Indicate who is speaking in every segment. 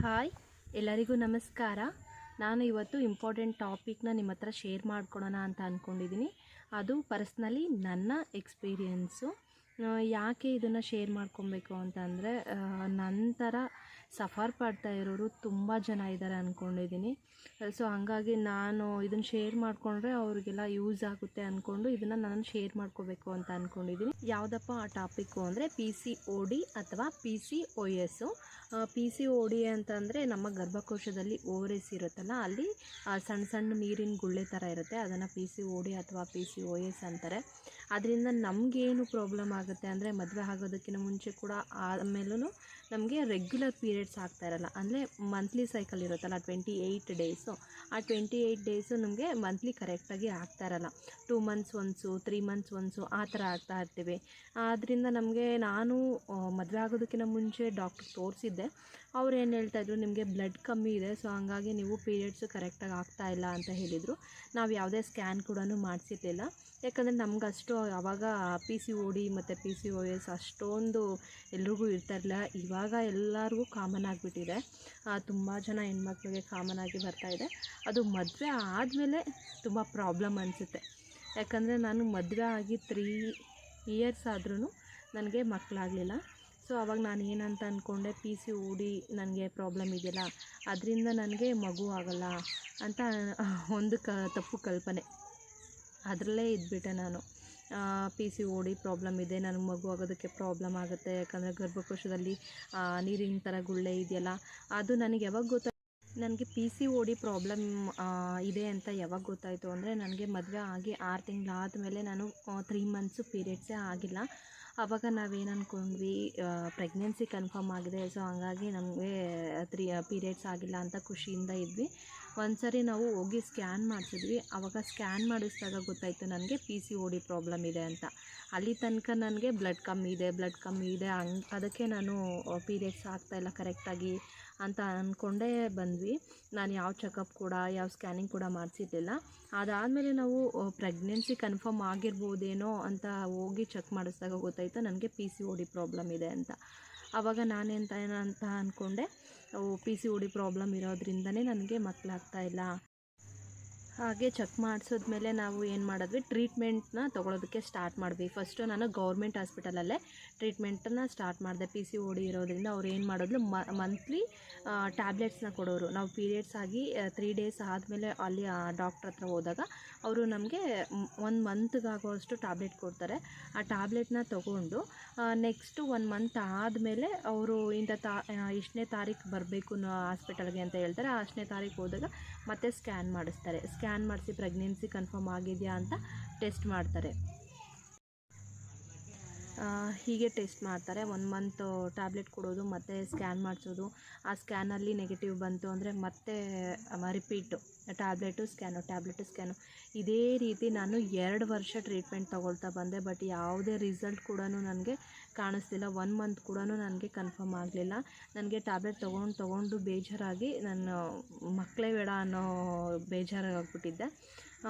Speaker 1: Hi, ಎಲ್ಲರಿಗೂ ನಮಸ್ಕಾರ. ನಾನು ಇವತ್ತು ಇಂಪಾರ್ಟೆಂಟ್ ಟಾಪಿಕ್ನ ನಿಮ್ಮ ಹತ್ರ ಶೇರ್ ಮಾಡ್ಕೊಳೋಣ ಅಂತ ಅಂದ್ಕೊಂಡಿದ್ದೀನಿ ಅದು ಪರ್ಸ್ನಲಿ ನನ್ನ ಎಕ್ಸ್ಪೀರಿಯೆನ್ಸು ಯಾಕೆ ಇದನ್ನು ಶೇರ್ ಮಾಡ್ಕೊಬೇಕು ಅಂತಂದರೆ ನಂತರ ಸಫರ್ ಪಡ್ತಾ ಇರೋರು ತುಂಬ ಜನ ಇದ್ದಾರೆ ಅಂದ್ಕೊಂಡಿದ್ದೀನಿ ಸೊ ಹಾಗಾಗಿ ನಾನು ಇದನ್ನು ಶೇರ್ ಮಾಡಿಕೊಂಡ್ರೆ ಅವ್ರಿಗೆಲ್ಲ ಯೂಸ್ ಆಗುತ್ತೆ ಅಂದ್ಕೊಂಡು ಇದನ್ನು ನಾನು ಶೇರ್ ಮಾಡ್ಕೋಬೇಕು ಅಂತ ಅಂದ್ಕೊಂಡಿದ್ದೀನಿ ಯಾವುದಪ್ಪ ಆ ಟಾಪಿಕ್ಕು ಅಂದರೆ ಪಿ ಸಿ ಒ ಡಿ ಅಥವಾ P C O S P C O D ಅಂತಂದರೆ ನಮ್ಮ ಗರ್ಭಕೋಶದಲ್ಲಿ ಓರೆಸ್ ಇರುತ್ತಲ್ಲ, ಅಲ್ಲಿ ಸಣ್ಣ ಸಣ್ಣ ನೀರಿನ ಗುಳ್ಳೆ ಥರ ಇರುತ್ತೆ, ಅದನ್ನು ಪಿ ಸಿ ಒ ಡಿ ಅಥವಾ ಪಿ ಸಿ ಒ ಎಸ್ ಅಂತಾರೆ. ಅದರಿಂದ ನಮಗೇನು ಪ್ರಾಬ್ಲಮ್ ಆಗುತ್ತೆ ಅಂದರೆ ಮದುವೆ ಆಗೋದಕ್ಕಿಂತ ಮುಂಚೆ ಕೂಡ ಆಮೇಲೂ ನಮಗೆ ರೆಗ್ಯುಲರ್ ಪೀರಿಯಡ್ಸ್ ಆಗ್ತಾ ಇರಲ್ಲ. ಅಂದರೆ ಮಂತ್ಲಿ ಸೈಕಲ್ ಇರುತ್ತಲ್ಲ ಟ್ವೆಂಟಿ ಏಯ್ಟ್ ಡೇಸು ಆ ಟ್ವೆಂಟಿ ಏಯ್ಟ್ ಡೇಸು ನಮಗೆ ಮಂತ್ಲಿ ಕರೆಕ್ಟಾಗಿ ಆಗ್ತಾ ಇರಲ್ಲ. Two months once three months once ಆ ಥರ ಆಗ್ತಾ ಇರ್ತೀವಿ. ಆದ್ದರಿಂದ ನಮಗೆ ನಾನು ಮದುವೆ ಆಗೋದಕ್ಕಿಂತ ಮುಂಚೆ ಡಾಕ್ಟ್ರ್ ತೋರಿಸಿದ್ದೆ. ಅವ್ರು ಏನು ಹೇಳ್ತಾಯಿದ್ರು ನಿಮಗೆ ಬ್ಲಡ್ ಕಮ್ಮಿ ಇದೆ ಸೊ ಹಂಗಾಗಿ ನೀವು ಪೀರಿಯಡ್ಸು ಕರೆಕ್ಟಾಗಿ ಆಗ್ತಾ ಇಲ್ಲ ಅಂತ ಹೇಳಿದರು. ನಾವು ಯಾವುದೇ ಸ್ಕ್ಯಾನ್ ಕೂಡ ಮಾಡಿಸಿರ್ಲಿಲ್ಲ. ಯಾಕಂದರೆ ನಮ್ಗೆ ಅಷ್ಟು ಆವಾಗ ಪಿ ಸಿ ಓ ಡಿ ಮತ್ತು ಪಿ ಸಿ ಓ ಎಸ್ ಅಷ್ಟೊಂದು ಎಲ್ರಿಗೂ ಇರ್ತಾ ಇರಲಿಲ್ಲ. ಇವಾಗ ಎಲ್ಲರಿಗೂ ಕಾಮನ್ ಆಗಿಬಿಟ್ಟಿದೆ. ತುಂಬ ಜನ ಹೆಣ್ಮಕ್ಳಿಗೆ ಕಾಮನ್ ಆಗಿ ಬರ್ತಾ ಇದೆ. ಅದು ಮದುವೆ ಆದಮೇಲೆ ತುಂಬ ಪ್ರಾಬ್ಲಮ್ ಅನಿಸುತ್ತೆ. ಯಾಕಂದರೆ ನಾನು ಮದುವೆ ಆಗಿ ತ್ರೀ ಇಯರ್ಸ್ ಆದ್ರೂ ನನಗೆ ಮಕ್ಕಳಾಗಲಿಲ್ಲ ಸೊ, ಅವಾಗ ನಾನು ಏನಂತ ಅಂದ್ಕೊಂಡೆ ಪಿ ಸಿ ಡಿ ನನಗೆ ಪ್ರಾಬ್ಲಮ್ ಇದೆಯಲ್ಲ, ಅದರಿಂದ ನನಗೆ ಮಗು ಆಗಲ್ಲ, ಅಂತ ಒಂದು ಕ, ತಪ್ಪು ಕಲ್ಪನೆ. ಅದರಲ್ಲೇ ಇದ್ಬಿಟ್ಟೆ ನಾನು. P C O D problem ಇದೆ, ನನಗೆ ಮಗು ಆಗೋದಕ್ಕೆ ಪ್ರಾಬ್ಲಮ್ ಆಗುತ್ತೆ, ಯಾಕಂದರೆ ಗರ್ಭಕೋಶದಲ್ಲಿ ನೀರಿನ ಥರ ಗುಳ್ಳೆ ಇದೆಯಲ್ಲ, ಅದು ನನಗೆ ಯಾವಾಗ ಗೊತ್ತ, ನನಗೆ P C O D problem ಇದೆ ಅಂತ ಯಾವಾಗ ಗೊತ್ತಾಯಿತು ಅಂದರೆ, ನನಗೆ ಮದುವೆ ಆಗಿ ಆರು ತಿಂಗಳಾದಮೇಲೆ ನಾನು ತ್ರೀ ಮಂತ್ಸು ಪೀರಿಯಡ್ಸೇ ಆಗಿಲ್ಲ. ಆವಾಗ ನಾವೇನು ಅಂದ್ಕೊಂಡ್ವಿ ಪ್ರೆಗ್ನೆನ್ಸಿ ಕನ್ಫರ್ಮ್ ಆಗಿದೆ ಸೊ ಹಂಗಾಗಿ ನಮಗೆ ತ್ರೀ ಪೀರಿಯಡ್ಸ್ ಆಗಿಲ್ಲ ಅಂತ ಖುಷಿಯಿಂದ ಇದ್ವಿ. ಒಂದು ಸರಿ ನಾವು ಹೋಗಿ ಸ್ಕ್ಯಾನ್ ಮಾಡಿಸಿದ್ವಿ ಆವಾಗ ಸ್ಕ್ಯಾನ್ ಮಾಡಿಸಿದಾಗ ಗೊತ್ತಾಯಿತು ನನಗೆ P C O D problem ಇದೆ ಅಂತ. ಅಲ್ಲಿ ತನಕ ನನಗೆ ಬ್ಲಡ್ ಕಮ್ಮಿ ಇದೆ ಬ್ಲಡ್ ಕಮ್ಮಿ ಇದೆ. ಹಂಗ್, ಅದಕ್ಕೆ ನಾನು ಪೀರಿಯಡ್ಸ್ ಆಗ್ತಾಯಿಲ್ಲ ಕರೆಕ್ಟಾಗಿ ಅಂತ ಅಂದ್ಕೊಂಡೇ ಬಂದ್ವಿ. ನಾನು ಯಾವ ಚೆಕಪ್ ಕೂಡ, ಯಾವ ಸ್ಕ್ಯಾನಿಂಗ್ ಕೂಡ ಮಾಡಿಸಿರ್ಲಿಲ್ಲ. ಅದಾದಮೇಲೆ ನಾವು ಪ್ರೆಗ್ನೆನ್ಸಿ ಕನ್ಫರ್ಮ್ ಆಗಿರ್ಬೋದೇನೋ ಅಂತ ಹೋಗಿ ಚೆಕ್ ಮಾಡಿಸಿದಾಗ ಗೊತ್ತಾಯಿತು ನನಗೆ P C O D problem ಇದೆ ಅಂತ. ಆವಾಗ ನಾನೆಂತ ಅಂತ ಅಂದ್ಕೊಂಡೆ P C O D problem ಇರೋದ್ರಿಂದನೇ ನನಗೆ ಮಕ್ಕಳಾಗ್ತಾ ಇಲ್ಲ. ಹಾಗೆ ಚೆಕ್ ಮಾಡಿಸಿದ್ಮೇಲೆ ನಾವು ಏನು ಮಾಡಿದ್ವಿ? ಟ್ರೀಟ್ಮೆಂಟ್ನ ತೊಗೊಳೋದಕ್ಕೆ ಸ್ಟಾರ್ಟ್ ಮಾಡಿದ್ವಿ. ಫಸ್ಟು ನಾನು ಗೌರ್ಮೆಂಟ್ ಹಾಸ್ಪಿಟಲಲ್ಲೇ ಟ್ರೀಟ್ಮೆಂಟನ್ನು ಸ್ಟಾರ್ಟ್ ಮಾಡಿದೆ. ಪಿ ಸಿ ಓಡಿ ಇರೋದ್ರಿಂದ ಅವ್ರು ಏನು ಮಾಡಿದ್ರು? ಮಂತ್ಲಿ ಟ್ಯಾಬ್ಲೆಟ್ಸ್ನ ಕೊಡೋರು. ನಾವು ಪೀರಿಯಡ್ಸ್ ಆಗಿ ತ್ರೀ ಡೇಸ್ ಆದಮೇಲೆ ಅಲ್ಲಿ ಡಾಕ್ಟ್ರ್ ಹತ್ರ ಹೋದಾಗ ಅವರು ನಮಗೆ ಒಂದು ಮಂತ್ಗಾಗುವಷ್ಟು ಟ್ಯಾಬ್ಲೆಟ್ ಕೊಡ್ತಾರೆ. ಆ ಟ್ಯಾಬ್ಲೆಟ್ನ ತೊಗೊಂಡು ನೆಕ್ಸ್ಟು ಒನ್ ಮಂತ್ ಆದಮೇಲೆ ಅವರು ಇಂಥ ತಾ ಇಷ್ಟನೇ ತಾರೀಕು ಬರಬೇಕು ಹಾಸ್ಪಿಟಲ್ಗೆ ಅಂತ ಹೇಳ್ತಾರೆ. ಆ ಅಷ್ಟನೇ ತಾರೀಕು ಹೋದಾಗ ಮತ್ತೆ ಸ್ಕ್ಯಾನ್ ಮಾಡಿಸ್ತಾರೆ. ಸ್ಕ್ಯಾನ್ ಮಾಡಿಸಿ ಪ್ರೆಗ್ನೆನ್ಸಿ ಕನ್ಫರ್ಮ್ ಆಗಿದೆಯಾ ಅಂತ ಟೆಸ್ಟ್ ಮಾಡ್ತಾರೆ. ಹೀಗೆ ಟೆಸ್ಟ್ ಮಾಡ್ತಾರೆ. ಒನ್ ಮಂತ್ ಟ್ಯಾಬ್ಲೆಟ್ ಕೊಡೋದು, ಮತ್ತು ಸ್ಕ್ಯಾನ್ ಮಾಡಿಸೋದು. ಆ ಸ್ಕ್ಯಾನಲ್ಲಿ ನೆಗೆಟಿವ್ ಬಂತು ಅಂದರೆ ಮತ್ತೆ repeat. Tablet scan tablet scan. ಇದೇ ರೀತಿ ನಾನು ಎರಡು ವರ್ಷ ಟ್ರೀಟ್ಮೆಂಟ್ ತೊಗೊಳ್ತಾ ಬಂದೆ, ಬಟ್ ಯಾವುದೇ ರಿಸಲ್ಟ್ ಕೂಡ ನನಗೆ ಕಾಣಿಸ್ತಿಲ್ಲ ಒನ್ ಮಂತ್ ಕೂಡ ನನಗೆ ಕನ್ಫರ್ಮ್ ಆಗಲಿಲ್ಲ. ನನಗೆ ಟ್ಯಾಬ್ಲೆಟ್ ತೊಗೊಂಡು ತೊಗೊಂಡು ಬೇಜಾರಾಗಿ ನಾನು ಮಕ್ಕಳೇ ಬೇಡ ಅನ್ನೋ ಬೇಜಾರಾಗ್ಬಿಟ್ಟಿದ್ದೆ.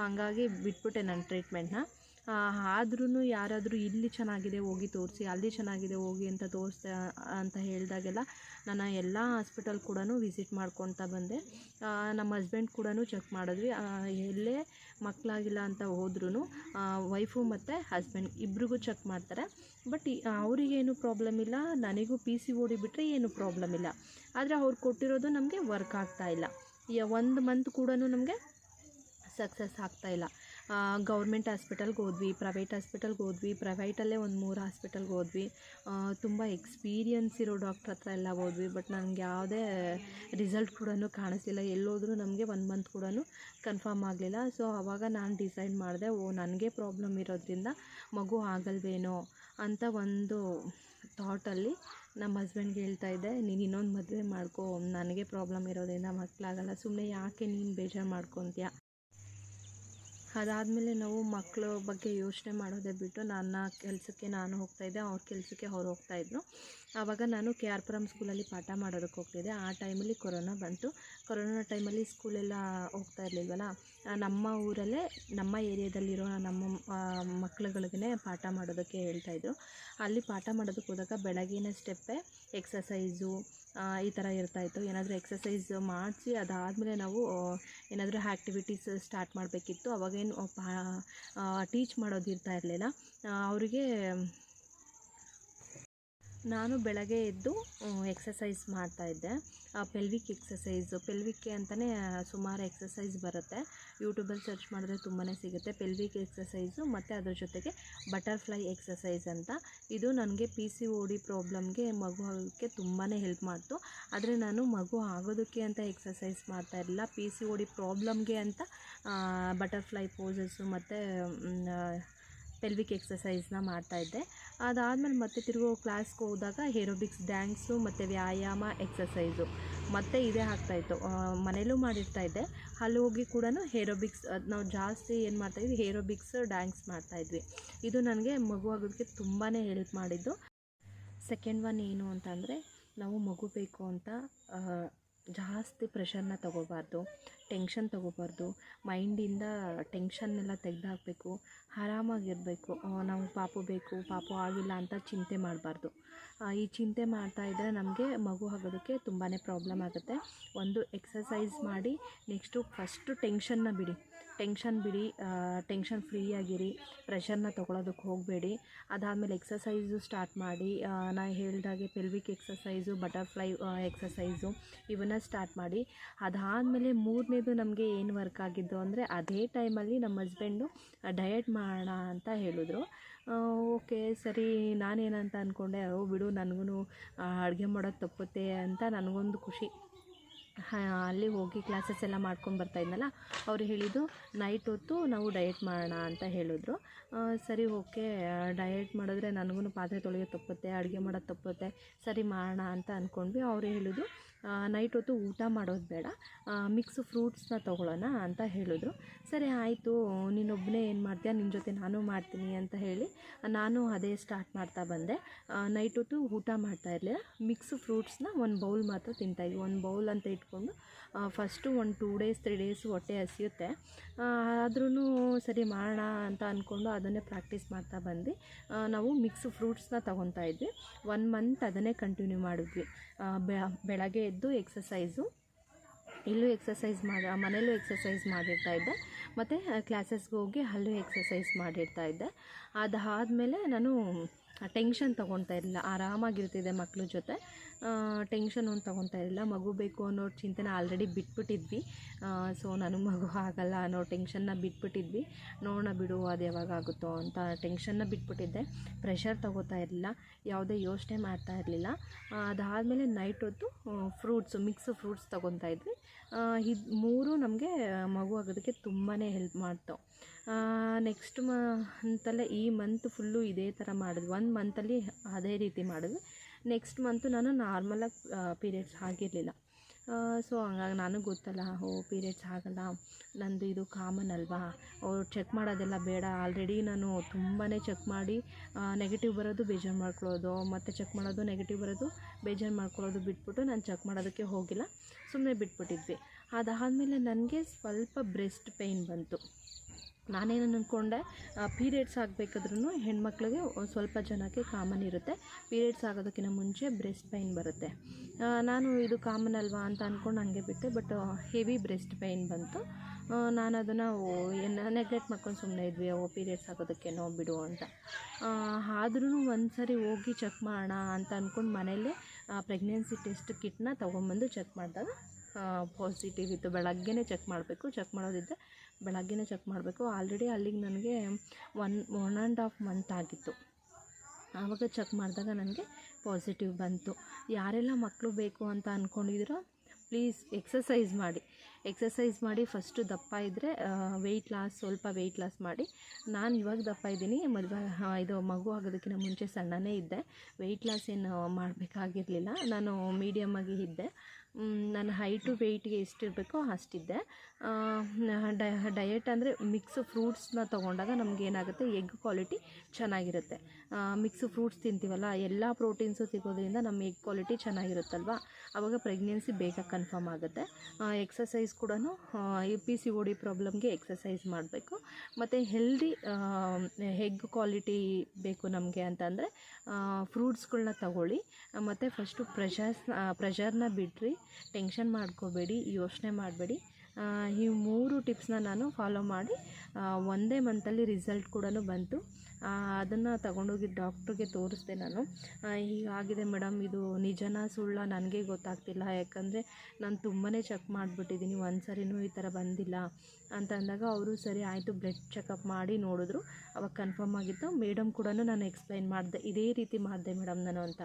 Speaker 1: ಹಂಗಾಗಿ ಬಿಟ್ಬಿಟ್ಟೆ ನನ್ನ ಟ್ರೀಟ್ಮೆಂಟ್ನ. ಆದ್ರೂ ಯಾರಾದರೂ ಇಲ್ಲಿ ಚೆನ್ನಾಗಿದೆ ಹೋಗಿ ತೋರಿಸಿ, ಅಲ್ಲಿ ಚೆನ್ನಾಗಿದೆ ಹೋಗಿ ಅಂತ ತೋರಿಸ್ತಾ, ಅಂತ ಹೇಳಿದಾಗೆಲ್ಲ ನಾನು ಎಲ್ಲ ಹಾಸ್ಪಿಟಲ್ ಕೂಡ ವಿಸಿಟ್ ಮಾಡ್ಕೊತಾ ಬಂದೆ. ನಮ್ಮ ಹಸ್ಬೆಂಡ್ ಕೂಡ ಚೆಕ್ ಮಾಡಿದ್ವಿ. ಎಲ್ಲೇ ಮಕ್ಕಳಾಗಿಲ್ಲ ಅಂತ ಹೋದ್ರೂ ವೈಫು ಮತ್ತು ಹಸ್ಬೆಂಡ್ ಇಬ್ರಿಗೂ ಚೆಕ್ ಮಾಡ್ತಾರೆ. ಬಟ್ ಅವರಿಗೇನು ಪ್ರಾಬ್ಲಮ್ ಇಲ್ಲ, ನನಗೂ ಪಿ ಸಿ ಓಡಿ ಬಿಟ್ಟರೆ ಏನು ಪ್ರಾಬ್ಲಮ್ ಇಲ್ಲ. ಆದರೆ ಅವ್ರು ಕೊಟ್ಟಿರೋದು ನಮಗೆ ವರ್ಕ್ ಆಗ್ತಾ ಇಲ್ಲ. ಒಂದು ಮಂತ್ ಕೂಡ ನಮಗೆ ಸಕ್ಸಸ್ ಆಗ್ತಾ ಇಲ್ಲ. ಗೌರ್ಮೆಂಟ್ ಹಾಸ್ಪಿಟಲ್ಗೆ ಹೋದ್ವಿ, ಪ್ರೈವೇಟ್ ಹಾಸ್ಪಿಟಲ್ಗೆ ಹೋದ್ವಿ, ಪ್ರೈವೇಟಲ್ಲೇ ಒಂದು ಮೂರು ಹಾಸ್ಪಿಟಲ್ಗೆ ಹೋದ್ವಿ. ತುಂಬ ಎಕ್ಸ್ಪೀರಿಯನ್ಸ್ ಇರೋ ಡಾಕ್ಟ್ರ್ ಹತ್ರ ಎಲ್ಲ ಹೋದ್ವಿ, ಬಟ್ ನನಗೆ ಯಾವುದೇ ರಿಸಲ್ಟ್ ಕೂಡ ಕಾಣಿಸ್ಲಿಲ್ಲ. ಎಲ್ಲೋದ್ರೂ ನಮಗೆ ಒನ್ ಮಂತ್ ಕೂಡ ಕನ್ಫರ್ಮ್ ಆಗಲಿಲ್ಲ. ಸೊ ಆವಾಗ ನಾನು ಡಿಸೈಡ್ ಮಾಡಿದೆ, ಓ, ನನಗೆ ಪ್ರಾಬ್ಲಮ್ ಇರೋದ್ರಿಂದ ಮಗು ಆಗಲ್ವೇನೋ ಅಂತ ಒಂದು ಥಾಟಲ್ಲಿ ನಮ್ಮ ಹಸ್ಬೆಂಡ್ಗೆ ಹೇಳ್ತಾ ಇದ್ದೆ, ನೀನು ಇನ್ನೊಂದು ಮದುವೆ ಮಾಡ್ಕೊ, ನನಗೆ ಪ್ರಾಬ್ಲಮ್ ಇರೋದ್ರಿಂದ ಮಕ್ಕಳಾಗಲ್ಲ ಸುಮ್ಮನೆ ಯಾಕೆ ನೀನು ಬೇಜಾರು ಮಾಡ್ಕೊತೀಯ? ಅದಾದಮೇಲೆ ನಾವು ಮಕ್ಕಳ ಬಗ್ಗೆ ಯೋಚನೆ ಮಾಡೋದೇ ಬಿಟ್ಟು ನನ್ನ ಕೆಲಸಕ್ಕೆ ನಾನು ಹೋಗ್ತಾಯಿದ್ದೆ ಅವ್ರ ಕೆಲಸಕ್ಕೆ ಅವ್ರು ಹೋಗ್ತಾಯಿದ್ರು ಆವಾಗ ನಾನು ಕೆ ಆರ್ ಪುರಂ ಸ್ಕೂಲಲ್ಲಿ ಪಾಠ ಮಾಡೋದಕ್ಕೆ ಹೋಗ್ತಿದ್ದೆ. ಆ ಟೈಮಲ್ಲಿ ಕೊರೋನಾ ಬಂತು. ಕೊರೋನಾ ಟೈಮಲ್ಲಿ ಸ್ಕೂಲೆಲ್ಲ ಹೋಗ್ತಾ ಇರಲಿಲ್ವಲ್ಲ ನಮ್ಮ ಊರಲ್ಲೇ, ನಮ್ಮ ಏರಿಯಾದಲ್ಲಿರೋ ನಮ್ಮ ಮಕ್ಳುಗಳಿಗೇ ಪಾಠ ಮಾಡೋದಕ್ಕೆ ಹೇಳ್ತಾಯಿದ್ರು ಅಲ್ಲಿ ಪಾಠ ಮಾಡೋದಕ್ಕೆ ಹೋದಾಗ ಬೆಳಗಿನ ಸ್ಟೆಪ್ಪೇ ಎಕ್ಸಸೈಸು ಈ ಥರ ಇರ್ತಾಯಿತ್ತು ಏನಾದರೂ ಎಕ್ಸಸೈಸ್ ಮಾಡಿಸಿ ಅದಾದಮೇಲೆ ನಾವು ಏನಾದರೂ ಆ್ಯಕ್ಟಿವಿಟೀಸ್ ಸ್ಟಾರ್ಟ್ ಮಾಡಬೇಕಿತ್ತು. ಅವಾಗೇನು ಟೀಚ್ ಮಾಡೋದು ಇರ್ತಾ ಇರಲಿಲ್ಲ ಅವರಿಗೆ ನಾನು ಬೆಳಗ್ಗೆ ಎದ್ದು ಎಕ್ಸಸೈಸ್ ಮಾಡ್ತಾಯಿದ್ದೆ ಪೆಲ್ವಿಕ್ ಎಕ್ಸಸೈಸು ಪೆಲ್ವಿಕ್ಗೆ ಅಂತಲೇ ಸುಮಾರು ಎಕ್ಸಸೈಸ್ ಬರುತ್ತೆ. ಯೂಟ್ಯೂಬಲ್ಲಿ ಸರ್ಚ್ ಮಾಡಿದ್ರೆ ತುಂಬಾ ಸಿಗುತ್ತೆ. ಪೆಲ್ವಿಕ್ ಎಕ್ಸಸೈಸು ಮತ್ತು ಅದ್ರ ಜೊತೆಗೆ ಬಟರ್ಫ್ಲೈ ಎಕ್ಸಸೈಸ್ ಅಂತ. ಇದು ನನಗೆ ಪಿ ಸಿ ಓ ಡಿ ಪ್ರಾಬ್ಲಮ್ಗೆ ಮಗು ಆಗೋಕ್ಕೆ ತುಂಬಾ ಹೆಲ್ಪ್ ಮಾಡ್ತು. ಆದರೆ ನಾನು ಮಗು ಆಗೋದಕ್ಕೆ ಅಂತ ಎಕ್ಸಸೈಸ್ ಮಾಡ್ತಾ ಇರಲಿಲ್ಲ. ಪಿ ಸಿ ಓ ಡಿ ಪ್ರಾಬ್ಲಮ್ಗೆ ಅಂತ ಬಟರ್ಫ್ಲೈ ಪೋಸಸ್ಸು ಮತ್ತು ಪೆಲ್ವಿಕ್ ಎಕ್ಸಸೈಸ್ನ ಮಾಡ್ತಾಯಿದ್ದೆ ಅದಾದಮೇಲೆ ಮತ್ತೆ ತಿರುಗೋ ಕ್ಲಾಸ್ಗೆ ಹೋದಾಗ ಏರೋಬಿಕ್ಸ್ ಡ್ಯಾನ್ಸು ಮತ್ತು ವ್ಯಾಯಾಮ ಎಕ್ಸಸೈಸು ಮತ್ತೆ ಇದೇ ಆಗ್ತಾಯಿತ್ತು ಮನೇಲೂ ಮಾಡಿರ್ತಾಯಿದ್ದೆ ಅಲ್ಲಿ ಹೋಗಿ ಕೂಡ ಏರೋಬಿಕ್ಸ್ ನಾವು ಜಾಸ್ತಿ ಏನು ಮಾಡ್ತಾಯಿದ್ವಿ ಏರೋಬಿಕ್ಸ್ ಡ್ಯಾನ್ಸ್ ಮಾಡ್ತಾಯಿದ್ವಿ ಇದು ನನಗೆ ಮಗು ಆಗೋದಕ್ಕೆ ತುಂಬಾ ಹೆಲ್ಪ್ ಮಾಡಿದ್ದು. ಸೆಕೆಂಡ್ ಒನ್ ಏನು ಅಂತಂದರೆ, ನಾವು ಮಗು ಬೇಕು ಅಂತ ಜಾಸ್ತಿ ಪ್ರೆಷರ್ನ ತಗೋಬಾರ್ದು. ಟೆನ್ಷನ್ ತಗೋಬಾರ್ದು. ಮೈಂಡಿಂದ ಟೆನ್ಷನ್ನೆಲ್ಲ ತೆಗೆದಾಕಬೇಕು. ಆರಾಮಾಗಿರಬೇಕು. ನಮ್ಗೆ ಪಾಪ ಬೇಕು, ಪಾಪ ಆಗಿಲ್ಲ ಅಂತ ಚಿಂತೆ ಮಾಡಬಾರ್ದು. ಈ ಚಿಂತೆ ಮಾಡ್ತಾ ಇದ್ದರೆ ನಮಗೆ ಮಗು ಆಗೋದಕ್ಕೆ ತುಂಬಾ ಪ್ರಾಬ್ಲಮ್ ಆಗುತ್ತೆ. ಒಂದು ಎಕ್ಸಸೈಸ್ ಮಾಡಿ ನೆಕ್ಸ್ಟು ಫಸ್ಟು ಟೆನ್ಷನ್ನ ಬಿಡಿ. ಟೆನ್ಷನ್ ಬಿಡಿ ಟೆನ್ಷನ್ ಫ್ರೀ ಆಗಿರಿ. ಪ್ರೆಷರ್ನ ತೊಗೊಳೋದಕ್ಕೆ ಹೋಗಬೇಡಿ. ಅದಾದಮೇಲೆ ಎಕ್ಸಸೈಸು ಸ್ಟಾರ್ಟ್ ಮಾಡಿ ನಾ ಹೇಳ್ದಾಗೆ ಪೆಲ್ವಿಕ್ ಎಕ್ಸಸೈಸು ಬಟರ್ಫ್ಲೈ ಎಕ್ಸಸೈಸು ಇವನ್ನ ಸ್ಟಾರ್ಟ್ ಮಾಡಿ. ಅದಾದಮೇಲೆ ಮೂರನೇದು ನಮಗೆ ಏನು ವರ್ಕ್ ಆಗಿದ್ದು ಅಂದರೆ ಅದೇ ಟೈಮಲ್ಲಿ ನಮ್ಮ ಹಸ್ಬೆಂಡು ಡಯಟ್ ಮಾಡೋಣ ಅಂತ ಹೇಳಿದ್ರು. ಓಕೆ, ಸರಿ, ನಾನೇನಂತ ಅಂದ್ಕೊಂಡೆ ಓ, ಬಿಡು ನನಗೂ ಅಡುಗೆ ಮಾಡೋದು ತಪ್ಪುತ್ತೆ ಅಂತ ನನಗೊಂದು ಖುಷಿ. ಅಲ್ಲಿ ಹೋಗಿ ಕ್ಲಾಸಸ್ ಎಲ್ಲ ಮಾಡ್ಕೊಂಡು ಬರ್ತಾ ಇದ್ನಲ್ಲ, ಅವ್ರು ಹೇಳಿದ್ದು ನೈಟ್ ಹೊತ್ತು ನಾವು ಡಯಟ್ ಮಾಡೋಣ ಅಂತ ಹೇಳಿದ್ರು. ಸರಿ, ಓಕೆ ಡಯಟ್ ಮಾಡಿದ್ರೆ ನನಗೂ ಪಾತ್ರೆ ತೊಳೆಯೋದು ತಪ್ಪುತ್ತೆ, ಅಡುಗೆ ಮಾಡೋದು ತಪ್ಪುತ್ತೆ, ಸರಿ ಮಾಡೋಣ ಅಂತ ಅಂದ್ಕೊಂಡ್ವಿ ಅವರು ಹೇಳಿದ್ರು ನೈಟ್ ಹೊತ್ತು ಊಟ ಮಾಡೋದು ಬೇಡ. ಮಿಕ್ಸ್ ಫ್ರೂಟ್ಸ್ನ ತೊಗೊಳ್ಳೋಣ ಅಂತ ಹೇಳಿದ್ರು. ಸರಿ, ಆಯಿತು. ನೀನೊಬ್ಬನೇ ಏನು ಮಾಡ್ತೀಯ? ನಿನ್ನ ಜೊತೆ ನಾನು ಮಾಡ್ತೀನಿ ಅಂತ ಹೇಳಿ, ನಾನು ಅದೇ ಸ್ಟಾರ್ಟ್ ಮಾಡ್ತಾ ಬಂದೆ. ನೈಟ್ ಹೊತ್ತು ಊಟ ಮಾಡ್ತಾ ಇರಲಿಲ್ಲ. ಮಿಕ್ಸ್ ಫ್ರೂಟ್ಸ್ನ ಒಂದು ಬೌಲ್ ಮಾತ್ರ ತಿಂತಾಯಿದ್ವಿ ಒಂದು ಬೌಲ್ ಅಂತ ಇಟ್ಕೊಂಡು ಫಸ್ಟು ಒಂದು ಟೂ ಡೇಸ್ ತ್ರೀ ಡೇಸ್ ಹೊಟ್ಟೆ ಹಸಿಯುತ್ತೆ. ಆದ್ರೂ ಸರಿ ಮಾಡೋಣ ಅಂತ ಅಂದ್ಕೊಂಡು ಅದನ್ನೇ ಪ್ರಾಕ್ಟೀಸ್ ಮಾಡ್ತಾ ಬಂದು ನಾವು ಮಿಕ್ಸ್ ಫ್ರೂಟ್ಸ್ನ ತೊಗೊತಾ ಇದ್ವಿ. ಒನ್ ಮಂತ್ ಅದನ್ನೇ ಕಂಟಿನ್ಯೂ ಮಾಡಿದ್ವಿ. ಬೆಳಗ್ಗೆ ಎದ್ದು ಎಕ್ಸಸೈಸು ಇಲ್ಲೂ ಎಕ್ಸಸೈಸ್ ಮಾಡಿ ಮನೇಲೂ ಎಕ್ಸಸೈಸ್ ಮಾಡಿರ್ತಾ ಇದ್ದೆ. ಮತ್ತು ಕ್ಲಾಸಸ್ಗೆ ಹೋಗಿ ಅಲ್ಲೂ ಎಕ್ಸಸೈಸ್ ಮಾಡಿರ್ತಾ ಇದ್ದೆ. ಅದಾದಮೇಲೆ ನಾನು ಟೆನ್ಷನ್ ತೊಗೊತಾ ಇರಲಿಲ್ಲ, ಆರಾಮಾಗಿರ್ತಿದೆ ಮಕ್ಳ ಜೊತೆ. ಟೆನ್ಷನ್ ಒಂದು ತೊಗೊತಾ ಇರಲಿಲ್ಲ. ಮಗು ಬೇಕು ಅನ್ನೋ ಚಿಂತೆನ ಆಲ್ರೆಡಿ ಬಿಟ್ಬಿಟ್ಟಿದ್ವಿ. ಸೊ ನನಗೆ ಮಗು ಆಗಲ್ಲ ಅನ್ನೋ ಟೆನ್ಷನ್ನ ಬಿಟ್ಬಿಟ್ಟಿದ್ವಿ. ನೋಡೋಣ ಬಿಡು, ಅದು ಯಾವಾಗ ಆಗುತ್ತೋ ಅಂತ ಟೆನ್ಷನ್ನ ಬಿಟ್ಬಿಟ್ಟಿದ್ದೆ. ಪ್ರೆಷರ್ ತೊಗೋತಾ ಇರಲಿಲ್ಲ. ಯಾವುದೇ ಯೋಚನೆ ಮಾಡ್ತಾ ಇರಲಿಲ್ಲ. ಅದಾದಮೇಲೆ ನೈಟ್ ಹೊತ್ತು ಫ್ರೂಟ್ಸು ಮಿಕ್ಸ್ ಫ್ರೂಟ್ಸ್ ತೊಗೊತಾ ಇದ್ವಿ. ಇದು ಮೂರು ನಮಗೆ ಮಗು ಆಗೋದಕ್ಕೆ ತುಂಬಾ ಹೆಲ್ಪ್ ಮಾಡ್ತು. ನೆಕ್ಸ್ಟ್ ಮಂತಲ್ಲೇ ಈ ಮಂತ್ ಫುಲ್ಲು ಇದೇ ಥರ ಮಾಡಿದ್ವಿ ಒಂದು ಮಂತಲ್ಲಿ ಅದೇ ರೀತಿ ಮಾಡಿದ್ವಿ ನೆಕ್ಸ್ಟ್ ಮಂತು ನಾನು ನಾರ್ಮಲಾಗಿ ಪೀರಿಯಡ್ಸ್ ಆಗಿರಲಿಲ್ಲ ಸೊ ಹಂಗಾಗಿ ನನಗೆ ಗೊತ್ತಲ್ಲ, ಓ ಪೀರಿಯಡ್ಸ್ ಆಗಲ್ಲ, ನಂದು ಇದು ಕಾಮನ್ ಅಲ್ವಾ? ಅವ್ರು ಚೆಕ್ ಮಾಡೋದೆಲ್ಲ ಬೇಡ. ಆಲ್ರೆಡಿ ನಾನು ತುಂಬಾ ಚೆಕ್ ಮಾಡಿ ನೆಗೆಟಿವ್ ಬರೋದು ಬೇಜಾರು ಮಾಡ್ಕೊಳ್ಳೋದು. ಮತ್ತು ಚೆಕ್ ಮಾಡೋದು ನೆಗೆಟಿವ್ ಬರೋದು ಬೇಜಾರು ಮಾಡ್ಕೊಳ್ಳೋದು ಬಿಟ್ಬಿಟ್ಟು ನಾನು ಚೆಕ್ ಮಾಡೋದಕ್ಕೆ ಹೋಗಿಲ್ಲ. ಸುಮ್ಮನೆ ಬಿಟ್ಬಿಟ್ಟಿದ್ವಿ. ಅದಾದಮೇಲೆ ನನಗೆ ಸ್ವಲ್ಪ ಬ್ರೆಸ್ಟ್ ಪೇಯ್ನ್ ಬಂತು. ನಾನೇನು ಅಂದ್ಕೊಂಡೆ ಪೀರಿಯಡ್ಸ್ ಆಗಬೇಕಾದ್ರೂ ಹೆಣ್ಮಕ್ಳಿಗೆ ಸ್ವಲ್ಪ ಜನಕ್ಕೆ ಕಾಮನ್ ಇರುತ್ತೆ. ಪೀರಿಯಡ್ಸ್ ಆಗೋದಕ್ಕಿಂತ ಮುಂಚೆ ಬ್ರೆಸ್ಟ್ ಪೈನ್ ಬರುತ್ತೆ. ನಾನು ಇದು ಕಾಮನ್ ಅಲ್ವಾ ಅಂತ ಅಂದ್ಕೊಂಡು ಹಂಗೆ ಬಿಟ್ಟೆ ಬಟ್ ಹೆವಿ ಬ್ರೆಸ್ಟ್ ಪೈನ್ ಬಂತು. ನಾನು ಅದನ್ನು ನೆಗ್ಲೆಕ್ಟ್ ಮಾಡ್ಕೊಂಡು ಸುಮ್ಮನೆ ಇದ್ವಿ, ಓ ಪೀರಿಯಡ್ಸ್ ಆಗೋದಕ್ಕೇನೋ ಬಿಡು ಅಂತ. ಆದ್ರೂ ಒಂದು ಸರಿ ಹೋಗಿ ಚೆಕ್ ಮಾಡೋಣ ಅಂತ ಅಂದ್ಕೊಂಡು ಮನೆಯಲ್ಲೇ ಪ್ರೆಗ್ನೆನ್ಸಿ ಟೆಸ್ಟ್ ಕಿಟ್ನ ತೊಗೊಂಬಂದು ಚೆಕ್ ಮಾಡಿದಾಗ ಪಾಸಿಟಿವ್ ಇತ್ತು. ಬೆಳಗ್ಗೆನೇ ಚೆಕ್ ಮಾಡಬೇಕು. ಚೆಕ್ ಮಾಡೋದಿದ್ದರೆ ಬೆಳಗ್ಗೆನೇ ಚೆಕ್ ಮಾಡಬೇಕು. ಆಲ್ರೆಡಿ ಅಲ್ಲಿಗೆ ನನಗೆ one one and half month ಆಗಿತ್ತು. ಆವಾಗ ಚೆಕ್ ಮಾಡಿದಾಗ ನನಗೆ ಪಾಸಿಟಿವ್ ಬಂತು. ಯಾರೆಲ್ಲ ಮಕ್ಕಳು ಬೇಕು ಅಂತ ಅಂದ್ಕೊಂಡಿದ್ದೀರೋ ಪ್ಲೀಸ್ ಎಕ್ಸಸೈಸ್ ಮಾಡಿ. ಎಕ್ಸಸೈಸ್ ಮಾಡಿ ಫಸ್ಟು ದಪ್ಪ ಇದ್ದರೆ ವೆಯ್ಟ್ ಲಾಸ್ ಸ್ವಲ್ಪ ವೆಯ್ಟ್ ಲಾಸ್ ಮಾಡಿ. ನಾನು ಇವಾಗ ದಪ್ಪ ಇದ್ದೀನಿ. ಮದುವೆ ಇದು ಮಗು ಆಗೋದಕ್ಕಿಂತ ಮುಂಚೆ ಸಣ್ಣನೇ ಇದ್ದೆ. ವೆಯ್ಟ್ ಲಾಸ್ ಏನು ಮಾಡಬೇಕಾಗಿರಲಿಲ್ಲ. ನಾನು ಮೀಡಿಯಮ್ಮಾಗಿ ಇದ್ದೆ. ನನ್ನ ಹೈಟು ವೆಯ್ಟ್ಗೆ ಎಷ್ಟಿರಬೇಕೋ ಅಷ್ಟಿದ್ದೆ. ಡಯಟ್ ಅಂದರೆ ಮಿಕ್ಸ್ ಫ್ರೂಟ್ಸ್ನ ತೊಗೊಂಡಾಗ ನಮ್ಗೆ ಏನಾಗುತ್ತೆ ಎಗ್ ಕ್ವಾಲಿಟಿ ಚೆನ್ನಾಗಿರುತ್ತೆ. ಮಿಕ್ಸ್ ಫ್ರೂಟ್ಸ್ ತಿಂತೀವಲ್ಲ, ಎಲ್ಲ ಪ್ರೋಟೀನ್ಸು ಸಿಗೋದ್ರಿಂದ ನಮ್ಮ ಎಗ್ ಕ್ವಾಲಿಟಿ ಚೆನ್ನಾಗಿರುತ್ತಲ್ವ? ಆವಾಗ ಪ್ರೆಗ್ನೆನ್ಸಿ ಬೇಗ ಕನ್ಫರ್ಮ್ ಆಗುತ್ತೆ. ಎಕ್ಸಸೈಸ್ ಕೂಡ ಪಿ ಸಿ ಓ ಡಿ ಪ್ರಾಬ್ಲಮ್ಗೆ ಎಕ್ಸಸೈಸ್ ಮಾಡಬೇಕು. ಮತ್ತು ಹೆಲ್ದಿ ಎಗ್ ಕ್ವಾಲಿಟಿ ಬೇಕು ನಮಗೆ ಅಂತಂದರೆ ಫ್ರೂಟ್ಸ್ಗಳನ್ನ ತಗೊಳ್ಳಿ. ಮತ್ತು ಫಸ್ಟು ಪ್ರೆಷರ್ಸ್ ಪ್ರೆಷರ್ನ ಬಿಡ್ರಿ ಟೆನ್ಷನ್ ಮಾಡ್ಕೋಬೇಡಿ, ಯೋಚನೆ ಮಾಡಬೇಡಿ. ಈ ಮೂರು ಟಿಪ್ಸ್ನ ನಾನು ಫಾಲೋ ಮಾಡಿ ಒಂದೇ ಮಂತಲ್ಲಿ ರಿಸಲ್ಟ್ ಕೂಡ ಬಂತು. ಅದನ್ನು ತಗೊಂಡೋಗಿ ಡಾಕ್ಟ್ರಿಗೆ ತೋರಿಸ್ದೆ ನಾನು. ಹೀಗಾಗಿದೆ ಮೇಡಮ್, ಇದು ನಿಜನಾ ಸುಳ್ಳ ನನಗೆ ಗೊತ್ತಾಗ್ತಿಲ್ಲ. ಯಾಕಂದರೆ ನಾನು ತುಂಬಾ ಚೆಕ್ ಮಾಡಿಬಿಟ್ಟಿದ್ದೀನಿ ಒಂದು ಸರಿನೂ ಈ ಥರ ಬಂದಿಲ್ಲ ಅಂತ ಅಂದಾಗ ಅವರು ಸರಿ ಆಯಿತು, ಬ್ಲಡ್ ಚೆಕಪ್ ಮಾಡಿ ನೋಡಿದ್ರು. ಅವಾಗ ಕನ್ಫರ್ಮ್ ಆಗಿತ್ತು. ಮೇಡಮ್ ಕೂಡ ನಾನು ಎಕ್ಸ್ಪ್ಲೈನ್ ಮಾಡಿದೆ, ಇದೇ ರೀತಿ ಮಾಡಿದೆ ಮೇಡಮ್ ನಾನು ಅಂತ.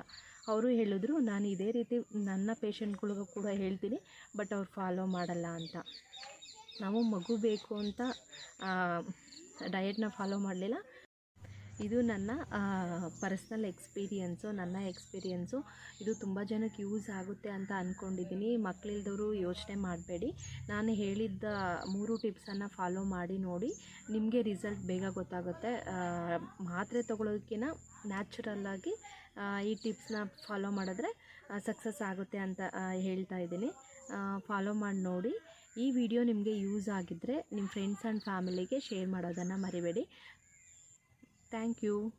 Speaker 1: ಅವರು ಹೇಳಿದ್ರು, ನಾನು ಇದೇ ರೀತಿ ನನ್ನ ಪೇಷಂಟ್ಗಳಿಗೂ ಕೂಡ ಹೇಳ್ತೀನಿ, ಬಟ್ ಅವ್ರು ಫಾಲೋ ಮಾಡಲ್ಲ ಅಂತ. ನಾವು ಮಗು ಬೇಕು ಅಂತ ಡಯಟ್ನ ಫಾಲೋ ಮಾಡಲಿಲ್ಲ. ಇದು ನನ್ನ ಪರ್ಸ್ನಲ್ ಎಕ್ಸ್ಪೀರಿಯನ್ಸು ನನ್ನ ಎಕ್ಸ್ಪೀರಿಯನ್ಸು ಇದು ತುಂಬ ಜನಕ್ಕೆ ಯೂಸ್ ಆಗುತ್ತೆ ಅಂತ ಅಂದ್ಕೊಂಡಿದ್ದೀನಿ ಮಕ್ಕಳಿಲ್ದವರು ಯೋಚನೆ ಮಾಡಬೇಡಿ. ನಾನು ಹೇಳಿದ್ದ ಮೂರು ಟಿಪ್ಸನ್ನು ಫಾಲೋ ಮಾಡಿ, ನೋಡಿ ನಿಮಗೆ ರಿಸಲ್ಟ್ ಬೇಗ ಗೊತ್ತಾಗುತ್ತೆ. ಮಾತ್ರೆ ತೊಗೊಳೋದಕ್ಕಿಂತ ನ್ಯಾಚುರಲ್ಲಾಗಿ ಈ ಟಿಪ್ಸ್ನ ಫಾಲೋ ಮಾಡಿದ್ರೆ ಸಕ್ಸಸ್ ಆಗುತ್ತೆ ಅಂತ ಹೇಳ್ತಾ ಇದ್ದೀನಿ. ಫಾಲೋ ಮಾಡಿ, ನೋಡಿ. ಈ ವಿಡಿಯೋ ನಿಮಗೆ ಯೂಸ್ ಆಗಿದ್ದರೆ ನಿಮ್ಮ ಫ್ರೆಂಡ್ಸ್ ಆ್ಯಂಡ್ ಫ್ಯಾಮಿಲಿಗೆ ಶೇರ್ ಮಾಡೋದನ್ನು ಮರಿಬೇಡಿ. Thank you.